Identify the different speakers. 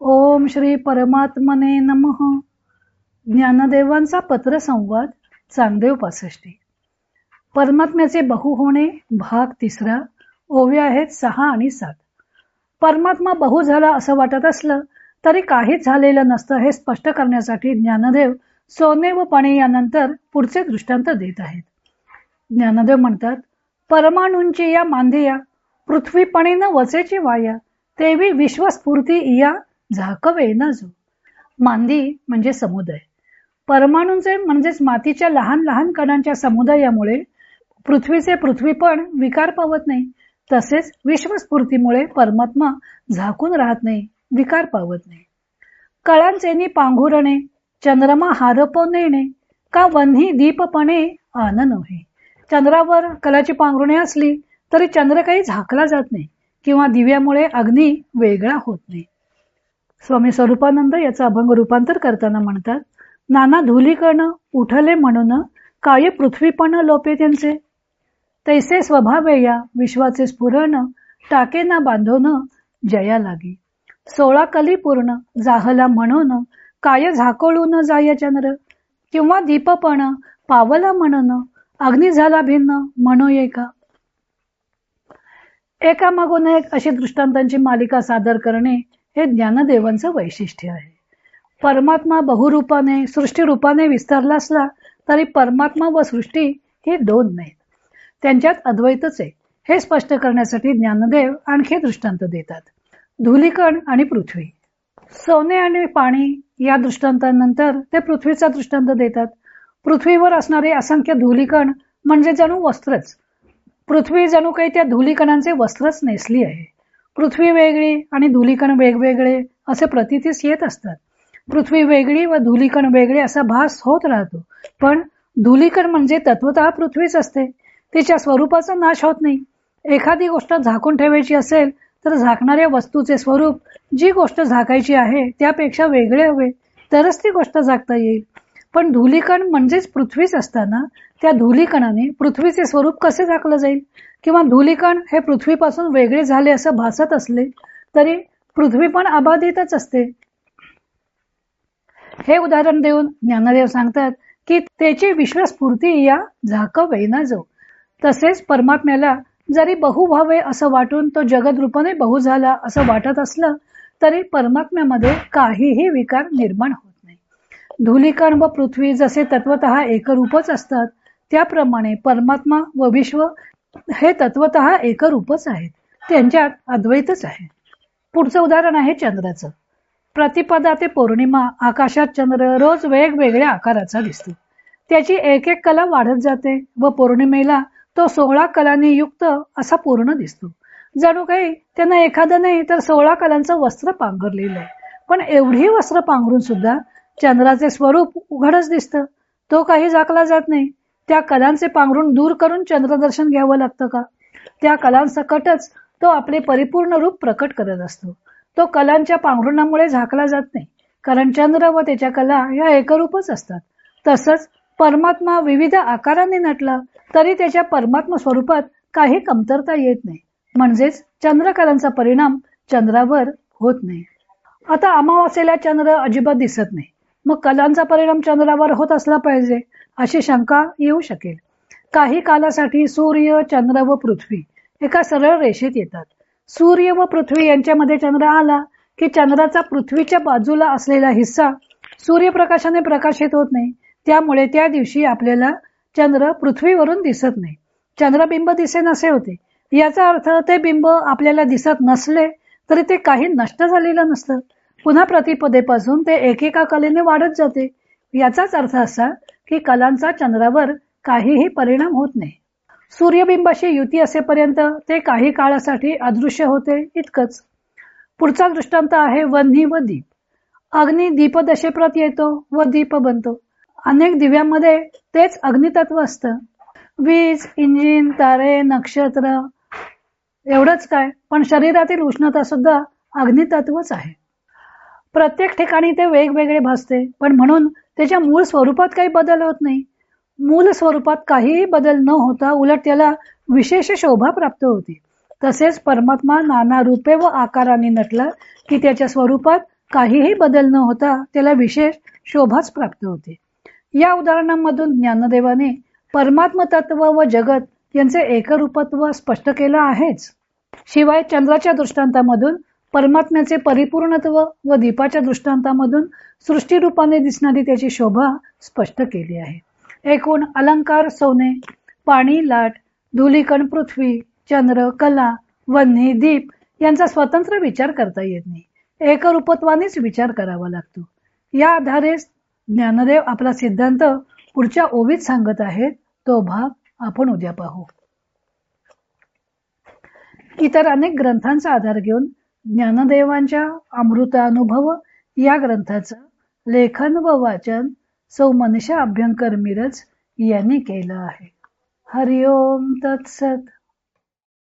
Speaker 1: ओम श्री परमात्मने नमः. ज्ञानदेवांचा पत्रसंवाद चांगदेव पासष्टी. परमात्म्याचे बहु होणे भाग तिसरा ओव्या आहेत सहा आणि सात. परमात्मा बहु झाला असं वाटत असलं तरी काहीच झालेलं नसतं हे स्पष्ट करण्यासाठी ज्ञानदेव सोने व पाणी यानंतर पुढचे दृष्टांत देत आहेत. ज्ञानदेव म्हणतात परमाणूंची या मांदिया न वचेची वाया तेवी विश्वस्फूर्ती इया झाकवे ना जो. मांदी म्हणजे समुदाय. परमाणूंचे म्हणजेच मातीच्या लहान लहान कणांच्या समुदायामुळे पृथ्वीचे पृथ्वीपण विकार पावत नाही. तसेच विश्वस्फूर्तीमुळे परमात्मा झाकून राहत नाही विकार पावत नाही. कळांचेनी पांघुरणे चंद्रमा हारपो नेणे का वन्ही दीपपणे आन नव्हे. चंद्रावर कलाची पांघरुणे असली तरी चंद्र काही झाकला जात नाही किंवा दिव्यामुळे अग्नी वेगळा होत नाही. स्वामी स्वरूपानंद याचं अभंग रूपांतर करताना म्हणतात नाना धुलीकण उठले म्हणून काय पृथ्वीपण लोपे त्यांचे? तैसे स्वभावे या विश्वाचे स्फुरण टाके ना बांधून जया लागी. सोळा कली पूर्ण जाहला म्हणून काय झाकोळून जाय चंद्र? किंवा दीपपण पावला म्हणून अग्नी झाला भिन्न म्हणू ये का? एकामागून एक अशी दृष्टांतांची मालिका सादर करणे हे ज्ञानदेवांचं वैशिष्ट्य आहे. परमात्मा बहुरूपाने सृष्टीरूपाने विस्तारला असला तरी परमात्मा व सृष्टी हे दोन नाहीत. त्यांच्यात अद्वैतच आहे. हे स्पष्ट करण्यासाठी ज्ञानदेव आणखी दृष्टांत देतात. धुलीकण आणि पृथ्वी. सोने आणि पाणी या दृष्टांतानंतर ते पृथ्वीचा दृष्टांत देतात. पृथ्वीवर असणारे असंख्य धुलीकण म्हणजे जणू वस्त्रच. पृथ्वी जणू काही त्या धुलीकणांचे वस्त्रच नेसली आहे. पृथ्वी वेगळी आणि धुलीकण वेगवेगळे असे प्रतितीस येत असतात. पृथ्वी वेगळी व धुलीकण वेगळे असा भास होत राहतो. पण धुलीकण म्हणजे तत्वतः पृथ्वीच असते. तिच्या स्वरूपाचा नाश होत नाही. एखादी गोष्ट झाकून ठेवायची असेल तर झाकणाऱ्या वस्तूचे स्वरूप जी गोष्ट झाकायची आहे त्यापेक्षा वेगळे हवे. तरच ती गोष्ट झाकता येईल. पण धुलीकण म्हणजेच पृथ्वीच असताना त्या धुलीकणाने पृथ्वीचे स्वरूप कसे झाकलं जाईल? किंवा धुलीकण हे पृथ्वीपासून वेगळे झाले असं भासत असले तरी पृथ्वी पण अबाधितच असते? हे उदाहरण देऊन ज्ञानदेव सांगतात की त्याची विश्वस्फूर्ती या झाक वेना जो तसेच परमात्म्याला जरी बहु व्हावे असं वाटून तो जगद रूपाने बहु झाला असं वाटत असलं तरी परमात्म्यामध्ये काहीही विकार निर्माण होत धुलीकण व पृथ्वी जसे तत्वत एकरूपच असतात त्याप्रमाणे परमात्मा व विश्व हे तत्वत एकरूपच आहेत. त्यांच्यात अद्वैतच आहे. पुढचं उदाहरण आहे चंद्राचं. प्रतिपदा ते पौर्णिमा आकाशात चंद्र रोज वेगवेगळ्या आकाराचा दिसतो. त्याची एक एक कला वाढत जाते व पौर्णिमेला तो सोळा कलांनी युक्त असा पूर्ण दिसतो. जणू काही त्यांना एखादं नाही तर सोळा कलांचं वस्त्र पांघरलेलं आहे. पण एवढी वस्त्र पांघरून सुद्धा चंद्राचे स्वरूप उघडच दिसतं. तो काही झाकला जात नाही. त्या कलांचे पांघरून दूर करून चंद्रदर्शन घ्यावं लागतं का? त्या कलांसकटच तो आपले परिपूर्ण रूप प्रकट करत असतो. तो कलांच्या पांघरुणामुळे झाकला जात नाही. कारण चंद्र व त्याच्या कला या एकरूपच असतात. तसंच परमात्मा विविध आकाराने नटला तरी त्याच्या परमात्मा स्वरूपात काही कमतरता येत नाही. म्हणजेच चंद्रकलांचा परिणाम चंद्रावर होत नाही. आता अमावास्येला चंद्र अजिबात दिसत नाही. मग कलांचा परिणाम चंद्रावर होत असला पाहिजे अशी शंका येऊ शकेल. काही कालासाठी सूर्य चंद्र व पृथ्वी एका सरळ रेषेत येतात. सूर्य व पृथ्वी यांच्यामध्ये चंद्र आला की चंद्राचा पृथ्वीच्या बाजूला असलेला हिस्सा सूर्यप्रकाशाने प्रकाशित होत नाही. त्यामुळे त्या दिवशी आपल्याला चंद्र पृथ्वीवरून दिसत नाही. चंद्रबिंब दिसे नसे होते. याचा अर्थ ते बिंब आपल्याला दिसत नसले तरी ते काही नष्ट झालेलं नसतं. पुन्हा प्रतिपदेपासून ते एकेका कलेने वाढत जाते. याचाच अर्थ असा की कलांचा चंद्रावर काहीही परिणाम होत नाही. सूर्यबिंबाशी युती असेपर्यंत ते काही काळासाठी अदृश्य होते इतकंच. पुढचा दृष्टांत आहे वन्ही व दीप. अग्नी दीपदशेप्रत येतो व दीप बनतो. अनेक दिव्यांमध्ये तेच अग्नितत्व असतं. वीज इंजिन तारे नक्षत्र एवढंच काय. पण शरीरातील उष्णता सुद्धा अग्नितत्वच आहे. प्रत्येक ठिकाणी ते वेगवेगळे भासते. पण म्हणून त्याच्या मूळ स्वरूपात काही बदल होत नाही. मूल स्वरूपात काहीही बदल न होता उलट त्याला विशेष शोभा प्राप्त होती. तसेच परमात्मा नाना रूपे व आकाराने नटला की त्याच्या स्वरूपात काहीही बदल न होता त्याला विशेष शोभाच प्राप्त होते. या उदाहरणांमधून ज्ञानदेवाने परमात्म तत्व व जगत यांचे एकरूपत्व स्पष्ट केलं आहेच. शिवाय चंद्राच्या दृष्टांतामधून परमात्म्याचे परिपूर्णत्व व दीपाच्या दृष्टांतामधून सृष्टीरूपाने दिसणारी त्याची शोभा स्पष्ट केली आहे. एकूण अलंकार सोने पाणी लाट धुलीकण पृथ्वी चंद्र कला वन्ही दीप यांचा स्वतंत्र विचार करता येत नाही. एकरूपत्वानेच विचार करावा लागतो. या आधारे ज्ञानदेव आपला सिद्धांत पुढच्या ओवीत सांगत आहेत. तो भाग आपण उद्या पाहू. इतर अनेक ग्रंथांचा आधार घेऊन ज्ञानदेवांच्या अमृतानुभव या ग्रंथाचं लेखन व वाचन सौ मनीषा अभ्यंकर मिरज यांनी केलं आहे. हरिओम तत्सत.